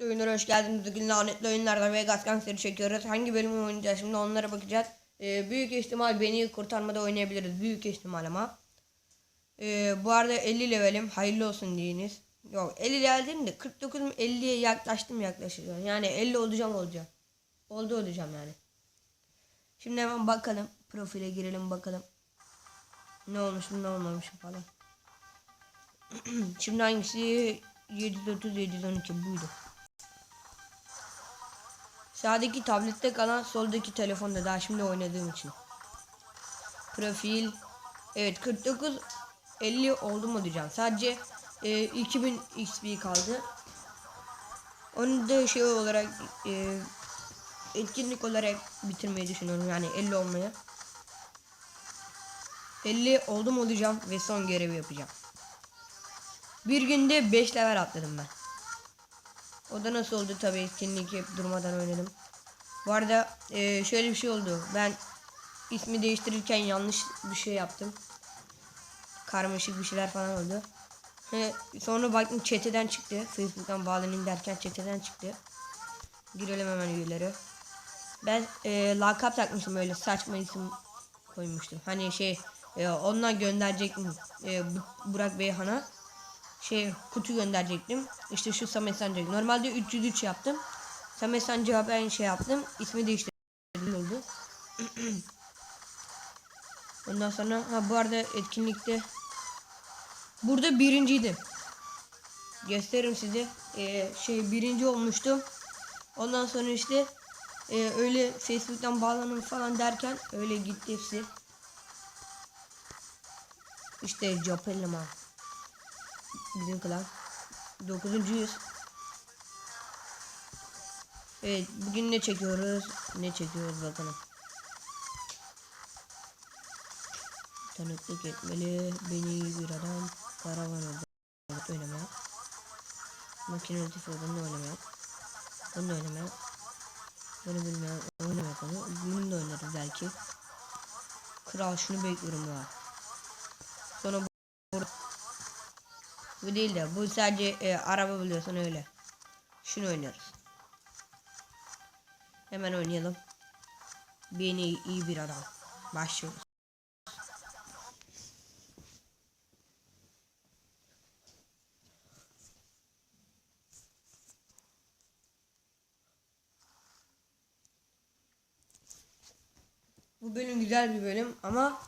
Oyunlara hoş geldiniz. Bugün lanetli oyunlarda Vegas Gangster'ı çekiyoruz. Hangi bölümü oynayacağız şimdi onlara bakacağız. Ee, büyük ihtimal beni kurtarmada oynayabiliriz. Büyük ihtimal ama. Ee, bu arada 50 levelim. Hayırlı olsun diyiniz. Yok 50 level değilim de 49 50'ye yaklaştım yaklaşacağım. Yani 50 olacağım olacağım. Oldu olacağım yani. Şimdi hemen bakalım. Profile girelim bakalım. Ne olmuş ne olmamış falan. Şimdi hangisi 730 712 buydu. Sağdaki tablette kalan soldaki telefonda daha şimdi oynadığım için. Profil evet 49 50 oldu mu diyeceğim. Sadece e, 2000 XP kaldı. Onu da şey olarak e, etkinlik olarak bitirmeyi düşünüyorum yani 50 olmaya. 50 oldu mu olacağım ve son görevi yapacağım. Bir günde 5 level atladım ben. O da nasıl oldu tabii etkinlik hep durmadan oynadım. Bu arada e, şöyle bir şey oldu. Ben ismi değiştirirken yanlış bir şey yaptım. Karmaşık bir şeyler falan oldu. Sonra baktım çeteden çıktı. Facebook'tan bağlanayım derken çeteden çıktı. Girelim hemen üyelere. Ben e, lakap takmıştım öyle saçma isim koymuştum. Hani şey e, ondan gönderecektim e, Bu- Burak Beyhan'a şey kutu gönderecektim. İşte şu Samet Sancak. Normalde 303 yaptım. Samet Sancak'a ben şey yaptım. İsmi değiştirdim oldu. Ondan sonra ha bu arada etkinlikte burada birinciydim. Gösteririm size. Ee, şey birinci olmuştum. Ondan sonra işte e, öyle Facebook'tan bağlanın falan derken öyle gitti hepsi. İşte Capellama. Bizim klan. 9. yüz. Evet bugün ne çekiyoruz? Ne çekiyoruz bakalım. Tanıklık etmeli. Beni bir adam. Karavan. Oynamaya. Makine bunu oynamaya. Bunu oynamaya. Bunu bilmeyen oynamaya konu. Bunu da oynarız belki. Kral şunu bekliyorum ya. Sonra bu değil de bu sadece e, araba biliyorsun öyle. Şunu oynarız. Hemen oynayalım. Beni iyi bir adam. Başlıyoruz. Bu bölüm güzel bir bölüm ama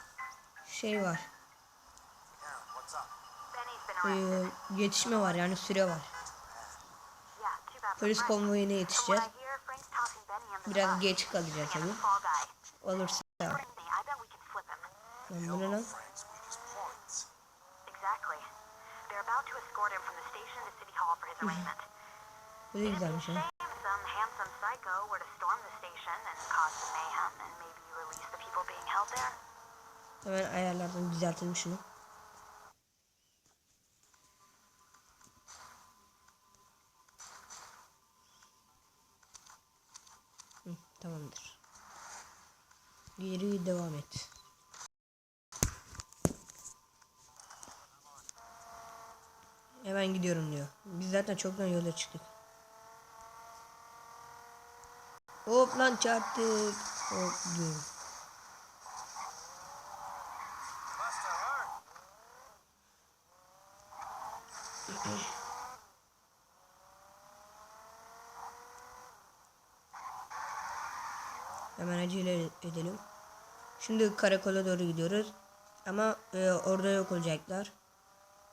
şey var. Ee, yetişme var yani süre var. Polis konvoyuna yetişeceğiz. Biraz geç fall guy. Olursa. Lan bu ne lan? Exactly. They're about to escort him from the Geri devam et. Hemen gidiyorum diyor. Biz zaten çoktan yola çıktık. Hop lan çarptık. Hop diyorum. Hemen acele edelim. Şimdi karakola doğru gidiyoruz. Ama e, orada yok olacaklar.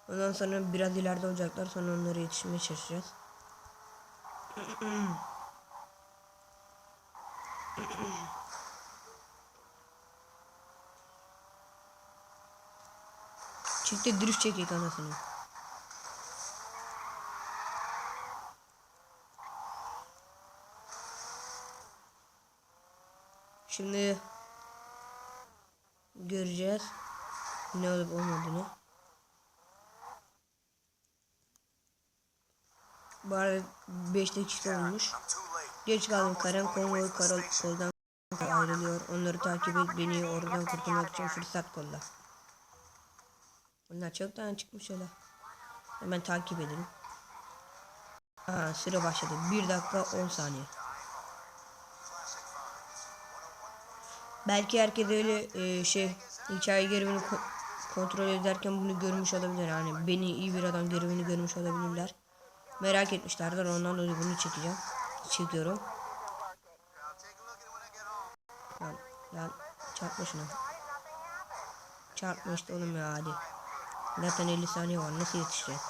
Ondan sonra biraz ileride olacaklar. Sonra onlara yetişmeye çalışacağız. Çifte dürüst çekik anasını. Şimdi göreceğiz ne olup olmadığını. Arada 5 dakika olmuş. Geç kaldım Karen konvoy karakoldan ayrılıyor. Onları takip et beni oradan kurtulmak için fırsat kolla. Bunlar çoktan çıkmış öyle. Hemen takip edelim. Aha süre başladı. 1 dakika 10 saniye. Belki herkes öyle e, şey hikaye görevini ko- kontrol ederken bunu görmüş olabilir. Yani beni iyi bir adam görevini görmüş olabilirler. Merak etmişlerdir. Ondan dolayı bunu çekeceğim. Çekiyorum. Lan, lan çarpma şunu. Çarpma işte oğlum ya hadi. Zaten 50 saniye var. Nasıl yetişeceğiz?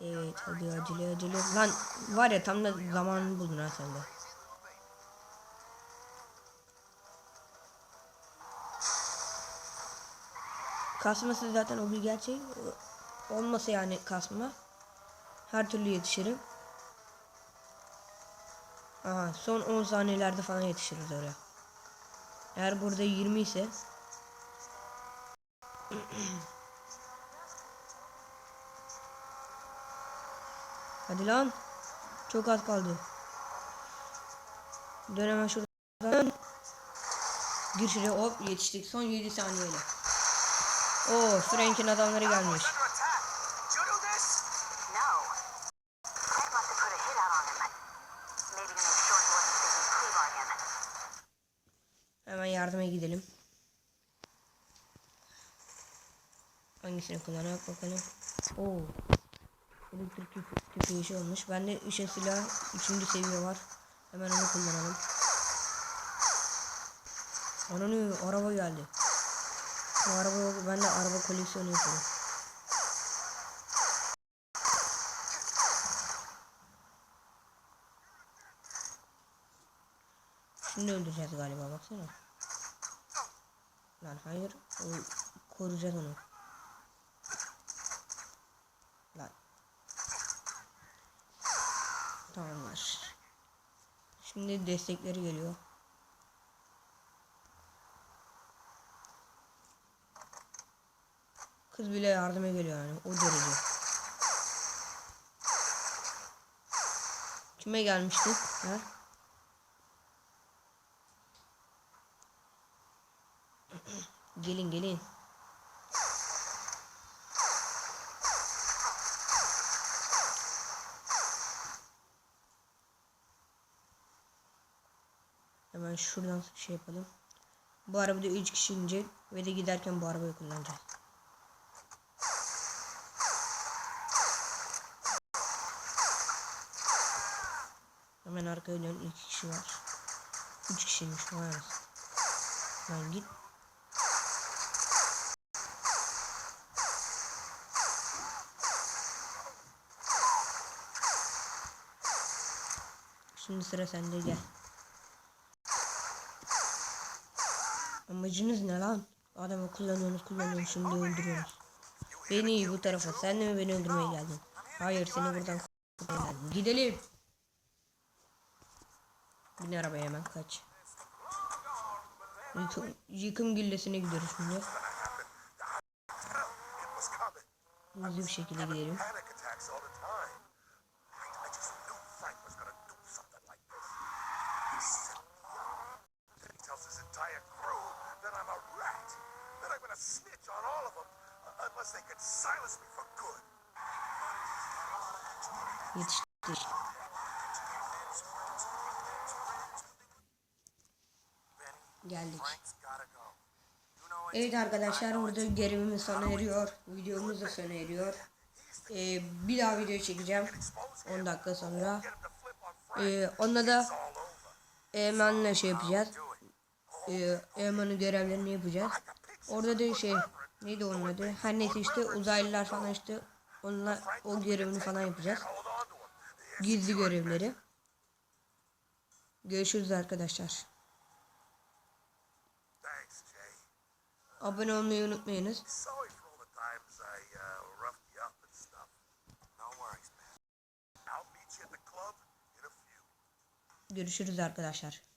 Evet hadi acele acele. Lan var ya tam da zamanını buldun ha sen de. Kasması zaten o bir gerçek. Olmasa yani kasma. Her türlü yetişirim. Aha son 10 saniyelerde falan yetişiriz oraya. Eğer burada 20 ise Hadi lan. Çok az kaldı. Dön hemen şuradan. Gir şuraya hop yetiştik. Son 7 saniyeyle. Oo Frank'in adamları gelmiş. Hemen yardıma gidelim. Hangisini kullanarak bakalım. Oo. Elektrik tüpü olmuş. Bende ışın silah 3. seviye var. Hemen onu kullanalım. Ananı araba geldi. Bu araba. Ben de araba koleksiyonu yapıyorum. Şimdi öldüreceğiz galiba baksana. Lan hayır. Koruyacağız onu. Lan. Tamamlar. Şimdi destekleri geliyor. Kız bile yardıma geliyor yani o derece. Kime gelmişti? Ha? gelin gelin. Hemen şuradan şey yapalım. Bu arabada 3 kişi inecek ve de giderken bu arabayı kullanacağız. Hemen arkaya dön 2 kişi var. 3 kişiymiş vay. Lan git. Şimdi sıra sende gel. Amacınız ne lan? Adamı kullanıyorsunuz kullanıyorsunuz şimdi öldürüyorsunuz. Beni bu tarafa. Sen de mi beni öldürmeye geldin? Hayır seni buradan geldim. Gidelim. Bin arabaya hemen kaç. Yıkım, yıkım güllesine gidiyoruz şimdi. Hızlı bir şekilde gidelim. Unless they can silence me for good. Yetiştik. Geldik. Evet arkadaşlar burada görevimiz sona eriyor. Videomuz da sona eriyor. Ee, bir daha video çekeceğim. 10 dakika sonra. Ee, onunla da. Eymen'le şey yapacağız. Ee, Eymen'in görevlerini yapacağız. Orada da şey neydi onun adı? Her neyse işte uzaylılar falan işte onunla o görevini falan yapacağız. Gizli görevleri. Görüşürüz arkadaşlar. Abone olmayı unutmayınız. Görüşürüz arkadaşlar.